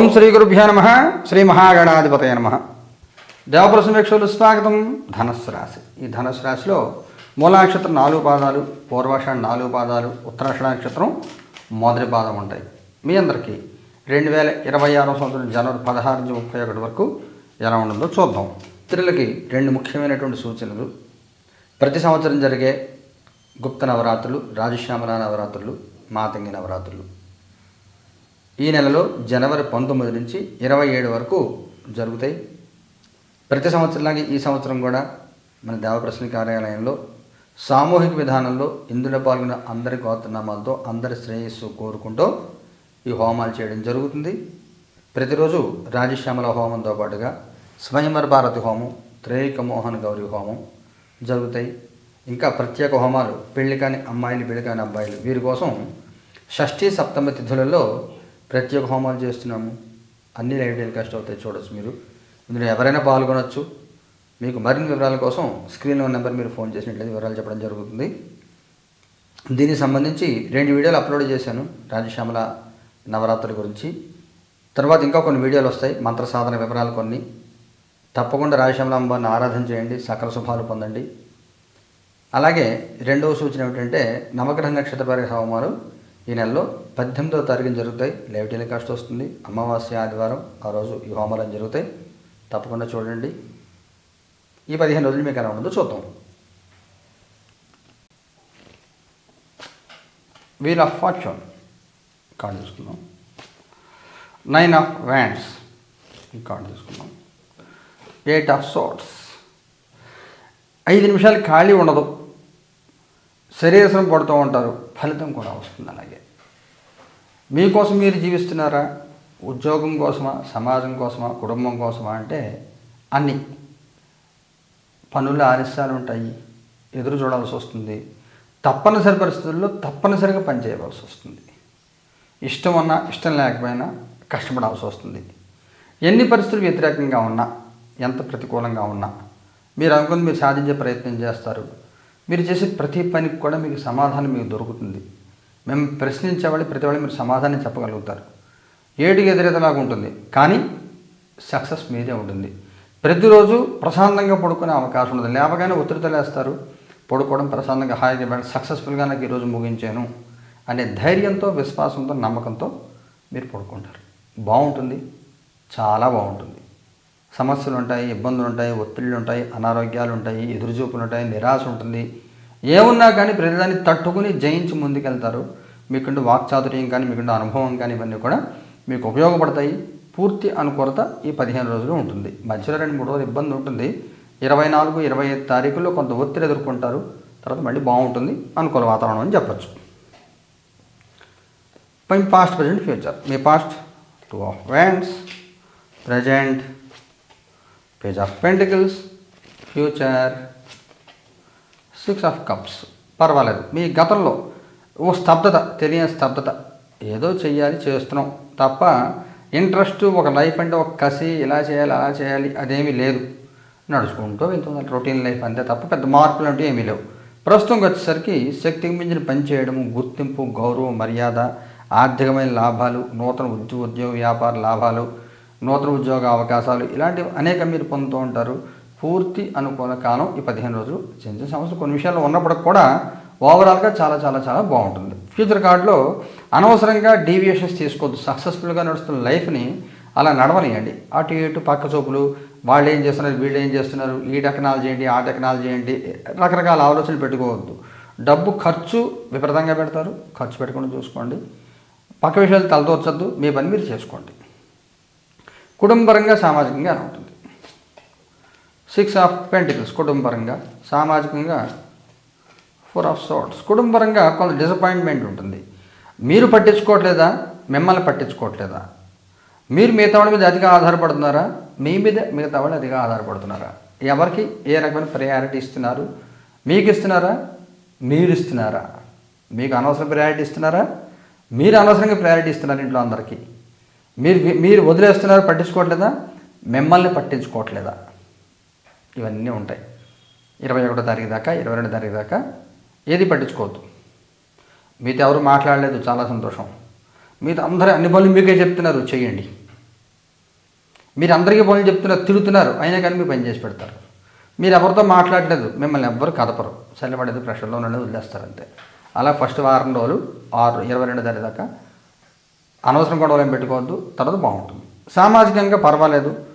ఓం శ్రీ గురుభ్యో నమ శ్రీ మహాగణాధిపతయ నమ. దేవప్రసం వీక్షకులు స్వాగతం. ధనస్సు రాశి. ఈ ధనస్సు రాశిలో మూల నక్షత్రం నాలుగు పాదాలు పూర్వాషాఢ నాలుగు పాదాలు ఉత్తరాషాఢ నక్షత్రం మొదటి పాదం ఉంటాయి. మీ అందరికీ రెండు వేల ఇరవై ఆరో సంవత్సరం జనవరి పదహారు నుంచి ముప్పై ఒకటి వరకు ఎలా ఉండదో చూద్దాం. స్త్రీలకి రెండు ముఖ్యమైనటువంటి సూచనలు. ప్రతి సంవత్సరం జరిగే గుప్త నవరాత్రులు రాజశ్యామల నవరాత్రులు మాతంగి నవరాత్రులు. ఈ నెలలో జనవరి పంతొమ్మిది నుంచి ఇరవై ఏడు వరకు జరుగుతాయి. ప్రతి సంవత్సరంలాగే ఈ సంవత్సరం కూడా మన దేవప్రశ్న కార్యాలయంలో సామూహిక విధానంలో ఇందులో పాల్గొన్న అందరి గోత్రనామాలతో అందరి శ్రేయస్సు కోరుకుంటూ ఈ హోమాలు చేయడం జరుగుతుంది. ప్రతిరోజు రాజశ్యామల హోమంతో పాటుగా స్వయంవర భారతి హోమం త్రేయిక మోహన్ గౌరీ హోమం జరుగుతాయి. ఇంకా ప్రత్యేక హోమాలు పెళ్ళి కాని అమ్మాయిలు పెళ్ళి కాని అబ్బాయిలు వీరి కోసం షష్ఠీ సప్తమ తిథులలో ప్రత్యేక హోమాలు చేస్తున్నాము. అన్ని లైవ్ టెలికాస్ట్ అవుతాయి చూడొచ్చు మీరు. ఇందులో ఎవరైనా పాల్గొనొచ్చు. మీకు మరిన్ని వివరాల కోసం స్క్రీన్లో ఉన్న నెంబర్ మీరు ఫోన్ చేసినట్లయితే వివరాలు చెప్పడం జరుగుతుంది. దీనికి సంబంధించి రెండు వీడియోలు అప్లోడ్ చేశాను రాజశ్యామల నవరాత్రుల గురించి. తర్వాత ఇంకా కొన్ని వీడియోలు వస్తాయి మంత్ర సాధన వివరాలు కొన్ని. తప్పకుండా రాజశ్యామల అమ్మవారిని ఆరాధన చేయండి సకల శుభాలు పొందండి. అలాగే రెండవ సూచన ఏమిటంటే నవగ్రహ నక్షత్ర పరిహార ఈ నెలలో పద్దెనిమిదవ తారీఖున జరుగుతాయి. లైవ్ టెలికాస్ట్ వస్తుంది. అమావాస్య ఆదివారం ఆ రోజు ఈ హోమాలను జరుగుతాయి. తప్పకుండా చూడండి. ఈ పదిహేను రోజులు మీకు ఎలా ఉండదో చూద్దాం. వీల్ ఆఫ్ ఫార్చ్యూన్ కార్డు తీసుకుందాం. నైన్ ఆఫ్ వ్యాండ్స్ ఈ కార్డు తీసుకుందాం. ఎయిట్ ఆఫ్ సోట్స్ ఐదు నిమిషాలు ఖాళీ ఉండదు. శరీరం పడుతూ ఉంటారు. ఫలితం కూడా వస్తుంది అలాగే. మీకోసం మీరు జీవిస్తున్నారా? ఉద్యోగం కోసమా? సమాజం కోసమా? కుటుంబం కోసమా? అంటే అన్ని. పనులు ఆలస్యాలు ఉంటాయి. ఎదురు చూడాల్సి వస్తుంది. తప్పనిసరి పరిస్థితుల్లో తప్పనిసరిగా పనిచేయవలసి వస్తుంది. ఇష్టం ఉన్నా ఇష్టం లేకపోయినా కష్టపడాల్సి వస్తుంది. ఎన్ని పరిస్థితులు వ్యతిరేకంగా ఉన్నా ఎంత ప్రతికూలంగా ఉన్నా మీరు అనుకుని మీరు సాధించే ప్రయత్నం చేస్తారు. మీరు చేసే ప్రతి పనికి కూడా మీకు సమాధానం మీకు దొరుకుతుంది. మేము ప్రశ్నించేవాళ్ళు ప్రతి వాళ్ళు మీరు సమాధానం చెప్పగలుగుతారు. ఏడుకి ఎదురెదలాగా ఉంటుంది. కానీ సక్సెస్ మీదే ఉంటుంది. ప్రతిరోజు ప్రశాంతంగా పడుకునే అవకాశం ఉంటుంది లేవగానే ఒత్తిడితో లేస్తారు పడుకోవడం ప్రశాంతంగా హాయిగా వెళ్ళి సక్సెస్ఫుల్గా నాకు ఈరోజు ముగించాను అనే ధైర్యంతో విశ్వాసంతో నమ్మకంతో మీరు పడుకుంటారు. బాగుంటుంది. చాలా బాగుంటుంది. సమస్యలు ఉంటాయి ఇబ్బందులు ఉంటాయి ఒత్తిళ్ళు ఉంటాయి అనారోగ్యాలు ఉంటాయి ఎదురుచూపులు ఉంటాయి నిరాశ ఉంటుంది. ఏమున్నా కానీ ప్రతిదాన్ని తట్టుకుని జయించి ముందుకెళ్తారు. మీకుంటే వాక్చాతుర్యం కానీ మీకుంటే అనుభవం కానీ ఇవన్నీ కూడా మీకు ఉపయోగపడతాయి. పూర్తి అనుకూలత ఈ పదిహేను రోజులు ఉంటుంది. మధ్యలో రెండు మూడు రోజులు ఇబ్బంది ఉంటుంది. ఇరవై నాలుగు ఇరవై ఐదు తారీఖుల్లో కొంత ఒత్తిడి ఎదుర్కొంటారు. తర్వాత మళ్ళీ బాగుంటుంది. అనుకూల వాతావరణం అని చెప్పచ్చు. పై past present future. Me past two of wands present page of pentacles future. Six of cups పర్వాలేదు. మీ గతంలో ఓ స్తబ్దత తెలియని స్తబ్దత. ఏదో చెయ్యాలి చేస్తున్నాం. తప్ప ఇంట్రెస్ట్ ఒక లైఫ్ అంటే ఒక కసి ఇలా చేయాలి అలా చేయాలి అదేమీ లేదు. నడుచుకుంటూ వెళ్తుంది రొటీన్ లైఫ్ అంతే తప్ప పెద్ద మార్పులు అంటూ ఏమీ లేవు. ప్రస్తుతం వచ్చేసరికి శక్తికి మించిన పని చేయడము గుర్తింపు గౌరవం మర్యాద ఆర్థికమైన లాభాలు నూతన ఉద్యోగ ఉద్యోగ వ్యాపార లాభాలు నూతన ఉద్యోగ అవకాశాలు ఇలాంటివి అనేక మీరు పొందుతూ ఉంటారు. పూర్తి అనుకూల కాలం ఈ పదిహేను రోజులు చిన్న చిన్న సమస్యలు కొన్ని విషయాల్లో ఉన్నప్పటికి కూడా ఓవరాల్గా చాలా చాలా చాలా బాగుంటుంది. ఫ్యూచర్ కార్డులో అనవసరంగా డీవియేషన్స్ తీసుకోవద్దు సక్సెస్ఫుల్గా నడుస్తున్న లైఫ్ని అలా నడవనియండి. అటు ఇటు పక్క చూపులు వాళ్ళు ఏం చేస్తున్నారు వీళ్ళు ఏం చేస్తున్నారు ఈ టెక్నాలజీ ఏంటి ఆ టెక్నాలజీ ఏంటి రకరకాల ఆలోచనలు పెట్టుకోవద్దు. డబ్బు ఖర్చు విపరీతంగా పెడతారు. ఖర్చు పెట్టకుండా చూసుకోండి. పక్క విషయాలు తలదోచద్దు మీ పని మీరు చేసుకోండి. కుటుంబపరంగా సామాజికంగా ఉంటుంది సిక్స్ ఆఫ్ పెంటికల్స్ కుటుంబపరంగా సామాజికంగా ఫోర్ ఆఫ్ సోట్స్ కుటుంబపరంగా కొంత డిసప్పాయింట్మెంట్ ఉంటుంది. మీరు పట్టించుకోవట్లేదా? మిమ్మల్ని పట్టించుకోవట్లేదా? మీరు మిగతా వాళ్ళ మీద అతిగా ఆధారపడుతున్నారా? మీ మీద మిగతా వాళ్ళు అతిగా ఆధారపడుతున్నారా? ఎవరికి ఏ రకమైన ప్రయారిటీ ఇస్తున్నారు? మీకు ఇస్తున్నారా? మీరు ఇస్తున్నారా? మీకు అనవసరం ప్రయారిటీ ఇస్తున్నారా? మీరు అనవసరంగా ప్రయారిటీ ఇస్తున్నారు ఇంట్లో అందరికీ. మీరు మీరు వదిలేస్తున్నారు పట్టించుకోవట్లేదా? మిమ్మల్ని పట్టించుకోవట్లేదా? ఇవన్నీ ఉంటాయి. ఇరవై ఒకటో తారీఖు దాకా ఇరవై రెండు తారీఖు దాకా ఏది పట్టించుకోవద్దు. మీతో ఎవరు మాట్లాడలేదు చాలా సంతోషం. మీతో అందరూ అన్ని పనులు మీకే చెప్తున్నారు చేయండి మీరు అందరికీ పనులు చెప్తున్నారు తిరుగుతున్నారు అయినా కానీ మీరు పని చేసి పెడతారు. మీరు ఎవరితో మాట్లాడలేదు మిమ్మల్ని ఎవ్వరు కదపరు. చల్లబడేది ప్రెషర్లో ఉండేది వదిలేస్తారు అంతే. అలా ఫస్ట్ వారం రోజులు ఆరు ఇరవై రెండు తారీఖు దాకా అనవసరం గొడవలు ఏం పెట్టుకోవద్దు తర్వాత బాగుంటుంది. సామాజికంగా పర్వాలేదు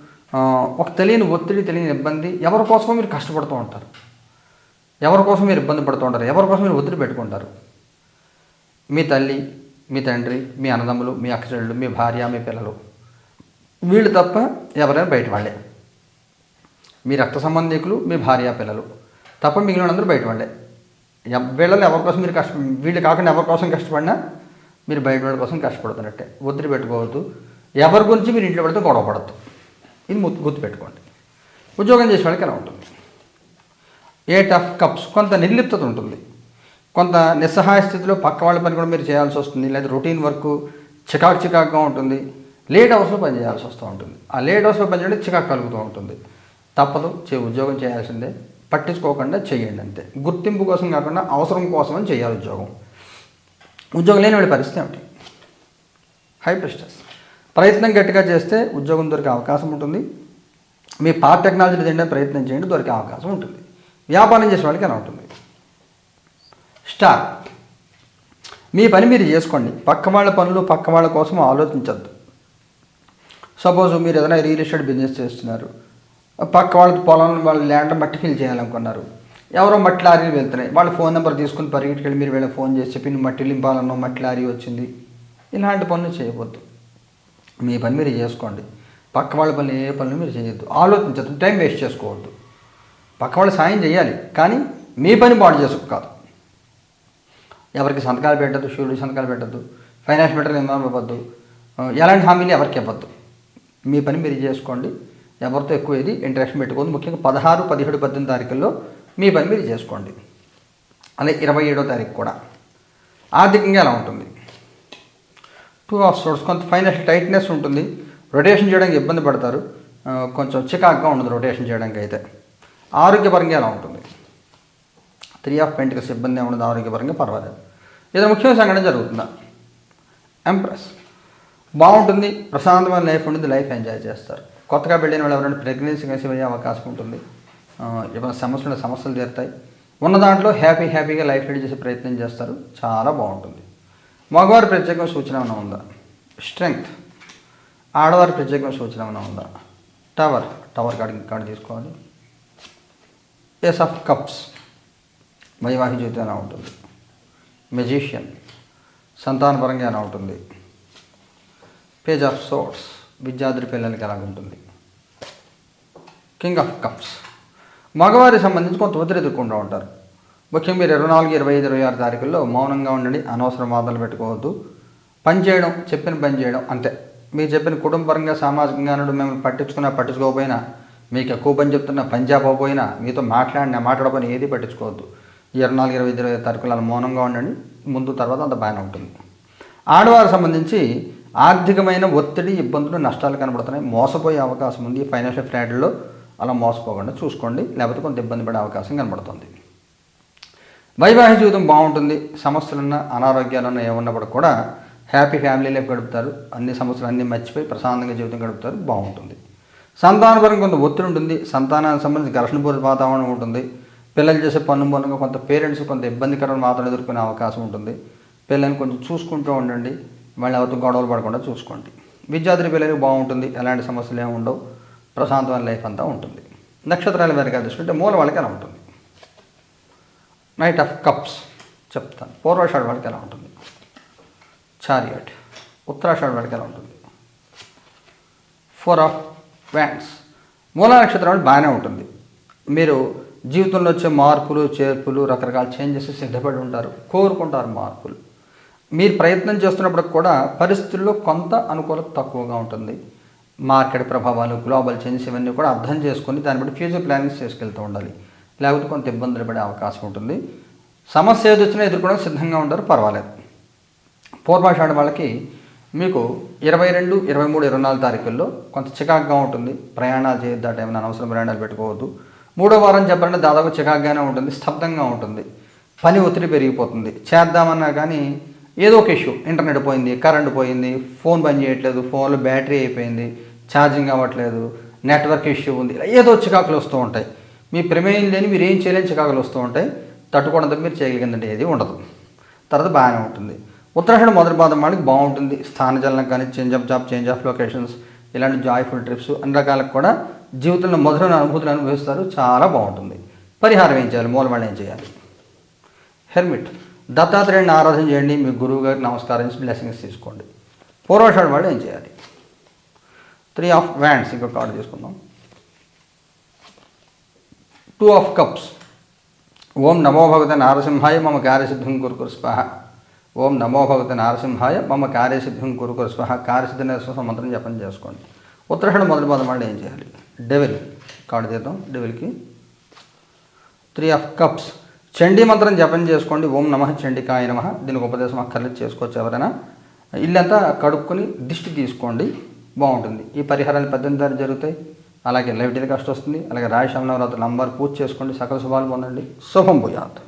ఒక తెలియని ఒత్తిడి తెలియని ఇబ్బంది ఎవరి కోసమో మీరు కష్టపడుతూ ఉంటారు? ఎవరి కోసం మీరు ఇబ్బంది పడుతూ ఉంటారు? ఎవరి కోసం మీరు ఒత్తిడి పెట్టుకుంటారు? మీ తల్లి మీ తండ్రి మీ అన్నదమ్ములు మీ అక్కచెల్లెళ్ళు మీ భార్య మీ పిల్లలు వీళ్ళు తప్ప ఎవరైనా బయట వాళ్ళే. మీ రక్త సంబంధికులు మీ భార్య పిల్లలు తప్ప మిగిలిన అందరూ బయట వాళ్ళే. ఎవ్- వీళ్ళలో ఎవరి కోసం మీరు కష్ట వీళ్ళు కాకుండా ఎవరి కోసం కష్టపడినా మీరు బయట వాళ్ళ కోసం కష్టపడుతున్నట్టే. ఒత్తిడి పెట్టుకోవద్దు. ఎవరి గురించి మీరు ఇంట్లో పడితే గొడవ పడద్దు. ఇది ము- గుర్తుపెట్టుకోండి. ఉద్యోగం చేసే వాళ్ళకి ఎలా ఉంటుంది? ఎయిట్ ఆఫ్ కప్స్ కొంత నిర్లిప్తత ఉంటుంది. కొంత నిస్సహాయ స్థితిలో పక్క వాళ్ళ పని కూడా మీరు చేయాల్సి వస్తుంది. లేదా రొటీన్ వర్క్ చికాకు చికాకుగా ఉంటుంది. లేట్ అవర్స్లో పని చేయాల్సి వస్తూ ఉంటుంది. ఆ లేట్ అవర్స్లో పని చేయడం చికాకు కలుగుతూ ఉంటుంది. తప్పదు చే ఉద్యోగం చేయాల్సిందే. పట్టించుకోకుండా చేయండి అంతే. గుర్తింపు కోసం కాకుండా అవసరం కోసం అని చేయాలి ఉద్యోగం. ఉద్యోగం లేని వాడి పరిస్థితి ఏమిటి? హై ప్రెస్టర్స్ ప్రయత్నం గట్టిగా చేస్తే ఉద్యోగం దొరికే అవకాశం ఉంటుంది. మీ పాత టెక్నాలజీ తింటే ప్రయత్నం చేయండి దొరికే అవకాశం ఉంటుంది. వ్యాపారం చేసే వాళ్ళకి ఎలా ఉంటుంది. స్టార్ మీ పని మీరు చేసుకోండి. పక్క వాళ్ళ పనులు పక్క వాళ్ళ కోసం ఆలోచించద్దు. సపోజ్ మీరు ఏదైనా రియల్ ఎస్టేట్ బిజినెస్ చేస్తున్నారు. పక్క వాళ్ళ పొలం వాళ్ళ ల్యాండ్ మట్టి ఫిల్ చేయాలనుకున్నారు. ఎవరో మట్టి లారీలు వెళ్తున్నాయి. వాళ్ళ ఫోన్ నెంబర్ తీసుకుని పరిగెట్టుకెళ్ళి మీరు వీళ్ళకి ఫోన్ చేసి చెప్పి నువ్వు మట్టి లింపాలన్నో మట్టి లారీ వచ్చింది. ఇలాంటి పనులు చేయవద్దు. మీ పని మీరు చేసుకోండి. పక్క వాళ్ళ పనులు ఏ పనులు మీరు చేయొద్దు. ఆలోచించద్దు టైం వేస్ట్ చేసుకోవద్దు. పక్క వాళ్ళు సాయం చేయాలి కానీ మీ పని పాడు చేసుకో కాదు. ఎవరికి సంతకాలు పెట్టద్దు షూరిటీ సంతకాలు పెట్టద్దు ఫైనాన్స్ మెటీరియల్ ఇన్వాల్వ్ అవ్వద్దు ఎలాంటి హామీలు ఎవరికి ఇవ్వద్దు. మీ పని మీరు చేసుకోండి. ఎవరితో ఎక్కువ ఇది ఇంటరాక్షన్ పెట్టుకోవద్దు. ముఖ్యంగా పదహారు పదిహేడు పద్దెనిమిది తారీఖుల్లో మీ పని మీరు చేసుకోండి. అలాగే ఇరవై ఏడో తారీఖు కూడా. ఆర్థికంగా ఎలా ఉంటుంది? టూ ఆఫ్ సోర్స్ కొంత ఫైనల్ టైట్నెస్ ఉంటుంది. రొటేషన్ చేయడానికి ఇబ్బంది పడతారు. కొంచెం చికాక్గా ఉంటుంది రొటేషన్ చేయడానికి అయితే. ఆరోగ్యపరంగా ఎలా ఉంటుంది? త్రీ ఆఫ్ పెయింట్కి ఇబ్బంది ఉండదు ఆరోగ్యపరంగా పర్వాలేదు. ఏదో ముఖ్యమైన సంఘటన జరుగుతుందా? ఎంప్రెస్ బాగుంటుంది ప్రశాంతమైన లైఫ్ ఉంటుంది లైఫ్ ఎంజాయ్ చేస్తారు. కొత్తగా పెళ్ళిన వాళ్ళు ఎవరైనా ప్రెగ్నెన్సీ కలిసి అయ్యే అవకాశం ఉంటుంది. ఏమైనా సమస్యలు సమస్యలు తీరుతాయి. ఉన్న దాంట్లో హ్యాపీ హ్యాపీగా లైఫ్ లీడ్ చేసే ప్రయత్నం చేస్తారు. చాలా బాగుంటుంది. మగవారి ప్రత్యేకం సూచన ఏమైనా ఉందా? స్ట్రెంగ్త్. ఆడవారి ప్రత్యేకమైన సూచన ఏమైనా ఉందా? టవర్. టవర్ కార్డు కార్డు తీసుకోవాలి. Ace of cups. వైవాహిక జీవితం ఎలా ఉంటుంది? మెజీషియన్. సంతానపరంగా ఎలా ఉంటుంది? పేజ్ ఆఫ్ సోర్స్ విద్యార్థి పిల్లలకి ఎలా ఉంటుంది? King of cups. మగవారికి సంబంధించి కొంత ఒత్తిడి ఎదుర్కొంటూ ఉంటారు. ముఖ్యంగా మీరు ఇరవై నాలుగు ఇరవై ఐదు ఇరవై ఆరు తారీఖుల్లో మౌనంగా ఉండండి అనవసర వాదనలు పెట్టుకోవద్దు. పని చేయడం చెప్పిన పని చేయడం అంతే. మీరు చెప్పిన కుటుంబపరంగా సామాజికంగా మిమ్మల్ని పట్టించుకున్నా పట్టించుకోకపోయినా మీకు ఎక్కువ పని చెప్తున్నా పని చెప్పకపోయినా మీతో మాట్లాడినా మాట్లాడపోయినా ఏది పట్టించుకోవద్దు. ఈ ఇరవై నాలుగు ఇరవై ఇరవై తారీఖులు అలా మౌనంగా ఉండండి ముందు తర్వాత అంత బాగానే ఉంటుంది. ఆడవారికి సంబంధించి ఆర్థికమైన ఒత్తిడి ఇబ్బందులు నష్టాలు కనబడుతున్నాయి. మోసపోయే అవకాశం ఉంది. ఫైనాన్షియల్ ఫ్రాడ్లో అలా మోసపోకుండా చూసుకోండి. లేకపోతే కొంత ఇబ్బంది పడే అవకాశం కనబడుతుంది. వైవాహిక జీవితం బాగుంటుంది. సమస్యలున్న అనారోగ్యాలున్న ఏమున్నప్పుడు కూడా హ్యాపీ ఫ్యామిలీ లైఫ్ గడుపుతారు. అన్ని సమస్యలు అన్నీ మర్చిపోయి ప్రశాంతంగా జీవితం గడుపుతారు. బాగుంటుంది. సంతానపరంగా కొంత ఒత్తిడి ఉంటుంది. సంతానానికి సంబంధించి ఘర్షణపూరిత వాతావరణం ఉంటుంది. పిల్లలు చేసే పనుల మూలంగా కొంత పేరెంట్స్ కొంత ఇబ్బందికరమైన మాత్రం ఎదుర్కొనే అవకాశం ఉంటుంది. పిల్లల్ని కొంచెం చూసుకుంటూ ఉండండి. వాళ్ళు ఎవరితో గొడవలు పడకుండా చూసుకోండి. విద్యార్థి పిల్లలకి బాగుంటుంది. ఎలాంటి సమస్యలు ఏమి ఉండవు. ప్రశాంతమైన లైఫ్ అంతా ఉంటుంది. నక్షత్రాల వెనక చూసుకుంటే మూల వాళ్ళకి ఎలా ఉంటుంది? నైట్ ఆఫ్ కప్స్ చెప్తాను. పూర్వాషాఢ వాడికి ఎలా ఉంటుంది? చారియట్ ఉత్తరాషాఢ వాడికి ఎలా ఉంటుంది? ఫోర్ ఆఫ్ వ్యాండ్స్ మూల నక్షత్రం అంటే బాగానే ఉంటుంది. మీరు జీవితంలో వచ్చే మార్పులు చేర్పులు రకరకాల చేంజెస్ సిద్ధపడి ఉంటారు. కోరుకుంటారు మార్పులు. మీరు ప్రయత్నం చేస్తున్నప్పుడు కూడా పరిస్థితుల్లో కొంత అనుకూలత తక్కువగా ఉంటుంది. మార్కెట్ ప్రభావాలు గ్లోబల్ చేంజెస్ ఇవన్నీ కూడా అర్థం చేసుకొని దాన్ని బట్టి ఫ్యూచర్ ప్లానింగ్స్ చేసుకెళ్తూ ఉండాలి. లేకపోతే కొంత ఇబ్బందులు పడే అవకాశం ఉంటుంది. సమస్య ఏది వచ్చినా ఎదుర్కోవడానికి సిద్ధంగా ఉంటారు పర్వాలేదు. పూర్వాషాఢ వాళ్ళకి మీకు ఇరవై రెండు ఇరవై మూడు ఇరవై నాలుగు తారీఖుల్లో కొంత చికాగ్గా ఉంటుంది. ప్రయాణాలు చేయొద్దు ఆ టైంలో అనవసరం ప్రయాణాలు పెట్టుకోవద్దు. మూడో వారం చెప్పాలంటే దాదాపు చికాగ్గానే ఉంటుంది స్తబ్దంగా ఉంటుంది. పని ఒత్తిడి పెరిగిపోతుంది. చేద్దామన్నా కానీ ఏదో ఒక ఇష్యూ ఇంటర్నెట్ పోయింది కరెంట్ పోయింది ఫోన్ పని చేయట్లేదు ఫోన్లో బ్యాటరీ అయిపోయింది ఛార్జింగ్ అవ్వట్లేదు నెట్వర్క్ ఇష్యూ ఉంది ఇలా ఏదో చికాకులు వస్తూ ఉంటాయి. మీ ప్రమేయం లేని మీరు ఏం చేయలేని చికాకులు వస్తూ ఉంటాయి. తట్టుకోవడం తప్ప మీరు చేయగలిగిందంటే ఏది ఉండదు. తర్వాత బాగానే ఉంటుంది. ఉత్తరాఖండ్ మొదటి పాదం వాళ్ళకి బాగుంటుంది. స్థానచలనం కానీ change of job change of locations ఇలాంటి జాయ్ఫుల్ ట్రిప్స్ అన్ని రకాలకు కూడా జీవితంలో మధురమైన అనుభూతులు అనుభవిస్తారు. చాలా బాగుంటుంది. పరిహారం ఏం చేయాలి? మూల ఏం చేయాలి? హెల్మెట్. దత్తాత్రేయుని ఆరాధన చేయండి. మీ గురువు గారికి నమస్కారం బ్లెస్సింగ్స్ తీసుకోండి. పూర్వషాడు వాళ్ళు ఏం చేయాలి? త్రీ ఆఫ్ వ్యాండ్స్ ఇంకొక కార్డు తీసుకుందాం. టూ ఆఫ్ కప్స్ ఓం నమో భగవతే నారసింహాయ మమ కార్యసిద్ధిం కురుకురు స్వాహ. ఓం నమో భగవతే నారసింహాయ మమ కార్యసిద్ధిం కురుకురు స్వాహ. కార్యసిద్ధి మంత్రం జపం చేసుకోండి. ఉత్తరాఖండ్ మొదటి పదం వాళ్ళు ఏం చేయాలి? డెవిల్ కార్డు తీద్దాం. డెవిల్కి త్రీ ఆఫ్ కప్స్ చండీ మంత్రం జపం చేసుకోండి. ఓం నమ చండికాయ నమ. దీనికి ఉపదేశం అక్కర్లేదు చేసుకోవచ్చు ఎవరైనా. ఇల్లంతా కడుక్కొని దిష్టి తీసుకోండి. బాగుంటుంది. ఈ పరిహారాలు పద్దెనిమిది జరుగుతాయి. అలాగే లైవ్ టెలికాస్ట్ వస్తుంది. అలాగే రాయశమనవరాత్రి నంబర్ పూజ చేసుకోండి. సకల శుభాలు పొందండి. శుభం భూయాత్.